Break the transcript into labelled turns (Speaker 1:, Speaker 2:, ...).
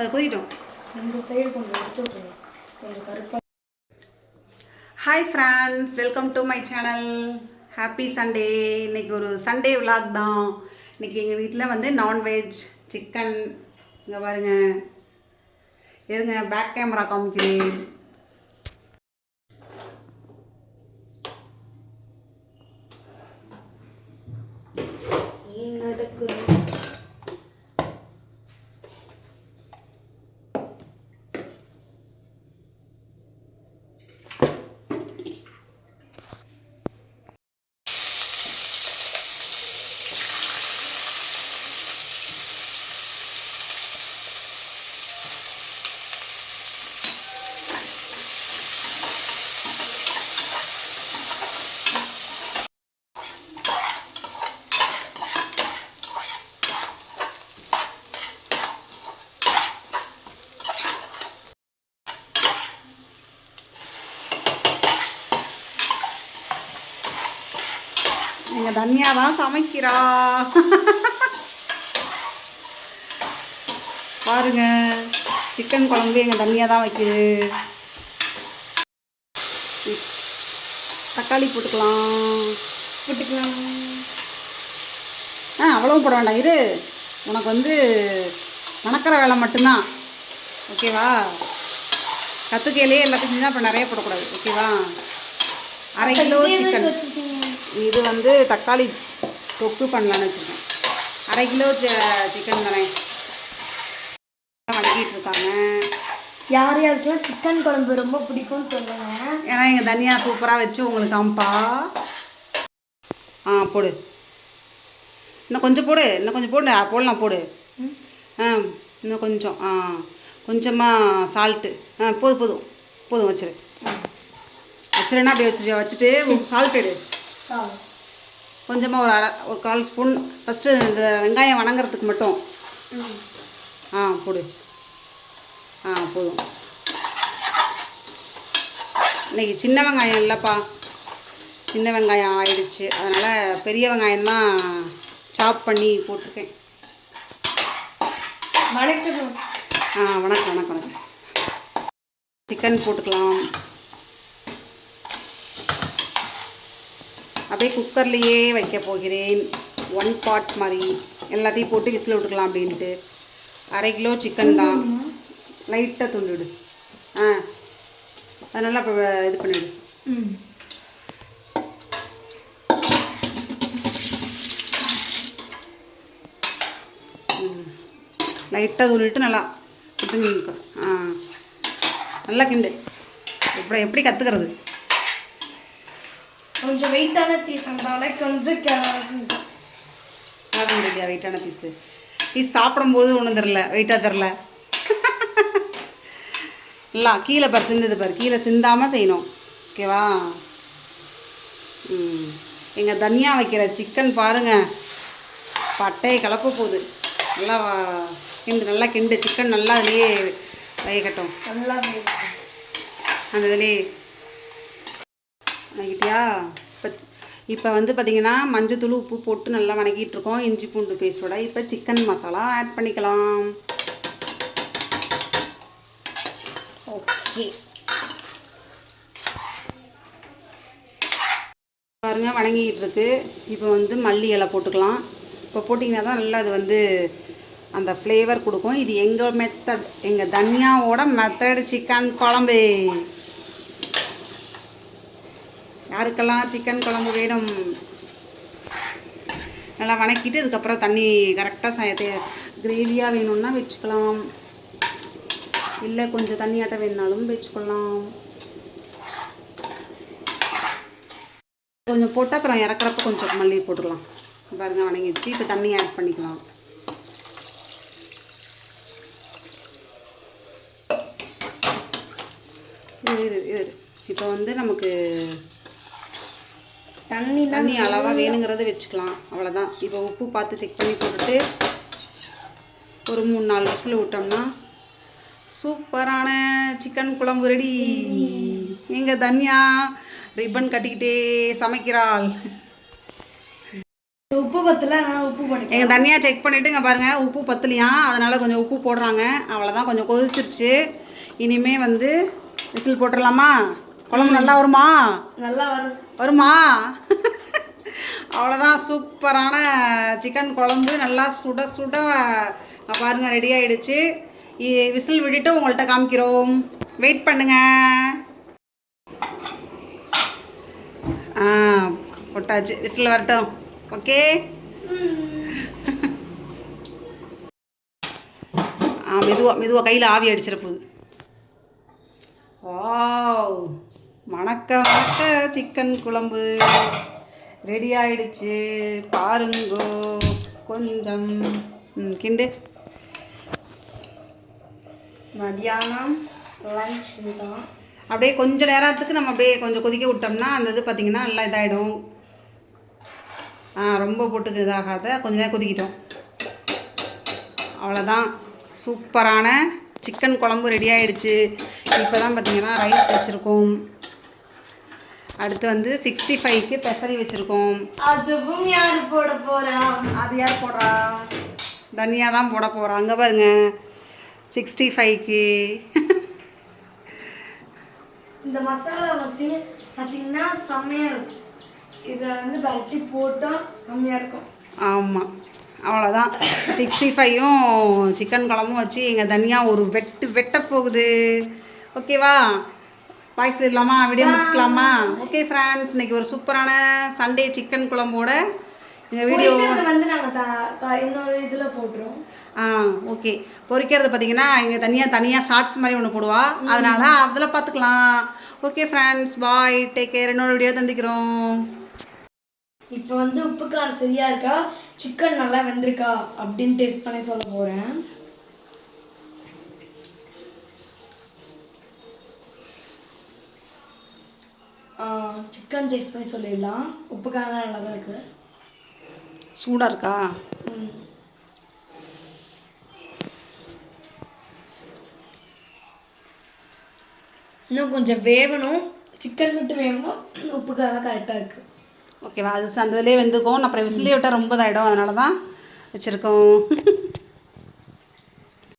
Speaker 1: அது கொதிக்கட்டும்
Speaker 2: இந்த சைடு கொஞ்சம் எடுத்து கொஞ்சம் கருப்பாக
Speaker 1: hi friends welcome to my channel happy Sunday இன்னைக்கு ஒரு சண்டே vlog தான். இன்னைக்கு எங்கள் வீட்டில் வந்து நான்வெஜ் சிக்கன் இங்கே பாருங்க. இருங்க பேக் கேமரா காமிக்கிறேன்.
Speaker 2: நடக்குது?
Speaker 1: எங்கள் தன்யா தான் சமைக்கிறா? பாருங்க சிக்கன் குழம்பு எங்கள் தன்யா தான் வைக்குது. தக்காளி போட்டுக்கலாம்.
Speaker 2: போட்டுக்கலாம்.
Speaker 1: ஆ அவ்வளவும் போட வேண்டாம். இரு. உனக்கு வந்து வணக்கிற வேலை மட்டும்தான். ஓகேவா? கற்றுக்கையிலே எல்லாத்தையும் செஞ்சால் அப்புறம் நிறைய போடக்கூடாது. ஓகேவா? அரை கிலோ சிக்கன். இது வந்து தக்காளி தொக்கு பண்ணலான்னு வச்சுருக்கேன் அரை கிலோ சிக்கன் தானே வணக்கிட்டு இருக்காங்க.
Speaker 2: யார் யாருக்கெல்லாம் சிக்கன் குழம்பு ரொம்ப பிடிக்கும்னு சொல்லுங்க.
Speaker 1: ஏன்னா எங்கள் தனியா சூப்பராக வச்சு உங்களுக்கு காம்பா ஆ போடு. இன்னும் கொஞ்சம் போடு. இன்னும் கொஞ்சம் போடு. போடலாம் போடு. ஆ இன்னும் கொஞ்சம். ஆ கொஞ்சமாக சால்ட்டு ஆ போதும் போதும். போதும் வச்சிரு. வச்சிருன்னா அப்படியே வச்சிரு. வச்சுட்டு சால்ட் எடு. கொஞ்சமாக ஒரு அரை ஒரு கால் ஸ்பூன். ஃபஸ்ட்டு இந்த வெங்காயம் வணங்குறதுக்கு மட்டும். ஆ போடு. ஆ போதும். இன்னைக்கு சின்ன வெங்காயம் இல்லைப்பா. சின்ன வெங்காயம் ஆயிடுச்சு. அதனால் பெரிய வெங்காயம் தான் சாப் பண்ணி போட்டிருக்கேன்.
Speaker 2: வணக்கம்.
Speaker 1: ஆ வணக்கம் வணக்கம் வணக்கம். சிக்கன் போட்டுக்கலாம். அப்படியே குக்கர்லேயே வைக்க போகிறேன். ஒன் பாட் மாதிரி. எல்லாத்தையும் போட்டு விசில் விட்டுக்கலாம் அப்படின்ட்டு. அரை கிலோ சிக்கன் தான். லைட்டாக துண்டுடு ஆ. அதனால் அப்போ இது பண்ணிவிடு லைட்டாக துண்டிட்டு நல்லா ஆ. நல்லா கிண்டு. எப்படி எப்படி கற்றுக்கிறது
Speaker 2: கொஞ்சம் வெயிட்டான பீஸ் இருந்தாலே கொஞ்சம்
Speaker 1: பார்க்க முடியலையா வெயிட்டான பீஸு பீஸ் சாப்பிடும்போது ஒன்றும் தெரில வெயிட்டாக தெரில இல்லை கீழே பாரு சிந்தது பாரு. கீழே சிந்தாமல் செய்யணும். ஓகேவா எங்கள் தனியா வைக்கிற சிக்கன் பாருங்க. பட்டையை கலக்க போகுது. நல்லா கிண்டு நல்லா கிண்டு. சிக்கன் நல்லா அதுலேயே வேகட்டும்.
Speaker 2: நல்லா.
Speaker 1: அந்த இதுலேயே ஆகிட்டியா இப்போ இப்போ வந்து பார்த்திங்கன்னா மஞ்சத்தூள் உப்பு போட்டு நல்லா வணக்கிட்டுருக்கோம். இஞ்சி பூண்டு பேஸ்டோட இப்போ சிக்கன் மசாலா ஆட் பண்ணிக்கலாம்.
Speaker 2: ஓகே
Speaker 1: பாருங்க வணங்கிக்கிட்டு இருக்கு இப்போ வந்து மல்லி இலை போட்டுக்கலாம். இப்போ போட்டிங்கன்னா தான் நல்லா அது வந்து அந்த ஃப்ளேவர் கொடுக்கும். இது எங்கள் மெத்தட் எங்கள் தனியாவோட மெத்தட் சிக்கன் குழம்பு. யாருக்கெல்லாம் சிக்கன் குழம்பு வேணும்? நல்லா வணக்கிட்டு அதுக்கப்புறம் தண்ணி கரெக்டாக சயத்தை கிரேவியாக வேணும்னா வச்சுக்கலாம். இல்லை கொஞ்சம் தண்ணியாட்டம் வேணுனாலும் வச்சுக்கலாம். கொஞ்சம் போட்டு அப்புறம் இறக்குறப்ப கொஞ்சம் மல்லி போட்டுக்கலாம். பாருங்க வணங்கிடுச்சு. இப்போ தண்ணி ஆட் பண்ணிக்கலாம். இது இது. இப்போ வந்து நமக்கு
Speaker 2: தண்ணி
Speaker 1: தண்ணி அளவாக வேணுங்கிறத வச்சுக்கலாம். அவ்வளோதான் இப்போ உப்பு பார்த்து செக் பண்ணி போட்டுட்டு ஒரு மூணு நாலு விசில் விட்டோம்னா சூப்பரான சிக்கன் குழம்பு ரெடி எங்கள் தன்யா ரிப்பன் கட்டிக்கிட்டே சமைக்கிறாள்.
Speaker 2: உப்பு பத்தல உப்பு போட்டுக்கேன்
Speaker 1: எங்கள் தனியாக செக் பண்ணிவிட்டு இங்கே பாருங்கள் உப்பு பத்தலையாம் அதனால் கொஞ்சம் உப்பு போடுறாங்க. அவ்வளோதான் கொஞ்சம் கொதிச்சிருச்சு. இனிமே வந்து விசில் போட்டுடலாமா குழம்பு நல்லா வருமா?
Speaker 2: நல்லா வரும்.
Speaker 1: வருமா? அவ்வளோதான் சூப்பரான சிக்கன் குழம்பு. நல்லா சுட சுட பாருங்கள் ரெடி ஆகிடுச்சு இ- விசில் விட்டுட்டு உங்கள்கிட்ட காமிக்கிறோம். வெயிட் பண்ணுங்க. ஆ போட்டாச்சு. விசில் வரட்டும். ஓகே ஆ மெதுவாக மெதுவாக கையில் ஆவி அடிச்சிட போகுது. வாவ் மணக்க மணக்க சிக்கன் குழம்பு. ரெடி ஆயிடுச்சு. பாருங்கோ கொஞ்சம். கிண்டு.
Speaker 2: மதியானம் லஞ்ச் தான்.
Speaker 1: அப்படியே கொஞ்ச நேரத்துக்கு நம்ம அப்படியே கொஞ்சம் கொதிக்க விட்டோம்னா அந்த இது பார்த்திங்கன்னா நல்லா இதாகிடும் ஆ ரொம்ப போட்டுக்கு இதாகாத. கொஞ்ச நேரம் கொதிக்கிட்டோம். அவ்வளோதான் சூப்பரான சிக்கன் குழம்பு ரெடி ஆயிடுச்சு. இப்போ தான் பார்த்தீங்கன்னா ரைஸ் வச்சுருக்கோம். அடுத்து வந்து சிக்ஸ்டி ஃபைவ்க்கு பெசரி வச்சுருக்கோம்.
Speaker 2: அதுவும் யார் போட போறா?
Speaker 1: அது யார் போடுறா? தனியா தான் போட போகிறோம் அங்கே பாருங்க. சிக்ஸ்டி ஃபைவ்க்கு
Speaker 2: இந்த மசாலா வந்து பார்த்தீங்கன்னா செம்மையா இருக்கும். இதை வந்து பரட்டி போட்டால் செம்மையா இருக்கும்.
Speaker 1: ஆமாம் அவ்வளோதான் சிக்ஸ்டி ஃபைவும் சிக்கன் குழம்பும் வச்சு எங்கள் தனியாக ஒரு வெட்டு வெட்ட போகுது. ஓகேவா வாய்ஸ் இல்லாமா? வீடியோ முடிச்சுக்கலாமா? ஓகே ஃப்ரெண்ட்ஸ் இன்னைக்கு ஒரு சூப்பரான சண்டே சிக்கன் குழம்போட எங்கள் வீடியோ
Speaker 2: வந்து நாங்கள் இன்னொரு இதில் போட்டுருவோம்.
Speaker 1: ஆ ஓகே பொரிக்கிறது பார்த்தீங்கன்னா இங்கே தனியாக தனியாக ஷார்ட்ஸ் மாதிரி ஒன்று போடுவா. அதனால் அதில் பார்த்துக்கலாம் okay friends bye take care இன்னொரு வீடியோ தந்திக்கிறோம்.
Speaker 2: இப்போ வந்து உப்பு காரம் சரியா இருக்கா? சிக்கன் நல்லா வெந்திருக்கா? அப்படின்னு டேஸ்ட் பண்ணி சொல்ல போகிறேன் சிக்கன் டேஸ்ட் பண்ணி சொல்லிடலாம். உப்பு காரம் நல்லா தான் இருக்குது
Speaker 1: சூடாக இருக்கா.
Speaker 2: இன்னும் கொஞ்சம் வேகணும். சிக்கன் மட்டும் வேகணும். உப்பு காரம் கரெக்டாக இருக்குது
Speaker 1: ஓகேவா அது அந்த இதுலேயே வெந்துக்கும் அப்புறம் விசிலே விட்டால் ரொம்ப இதாகிடும் அதனால தான் வச்சுருக்கோம்.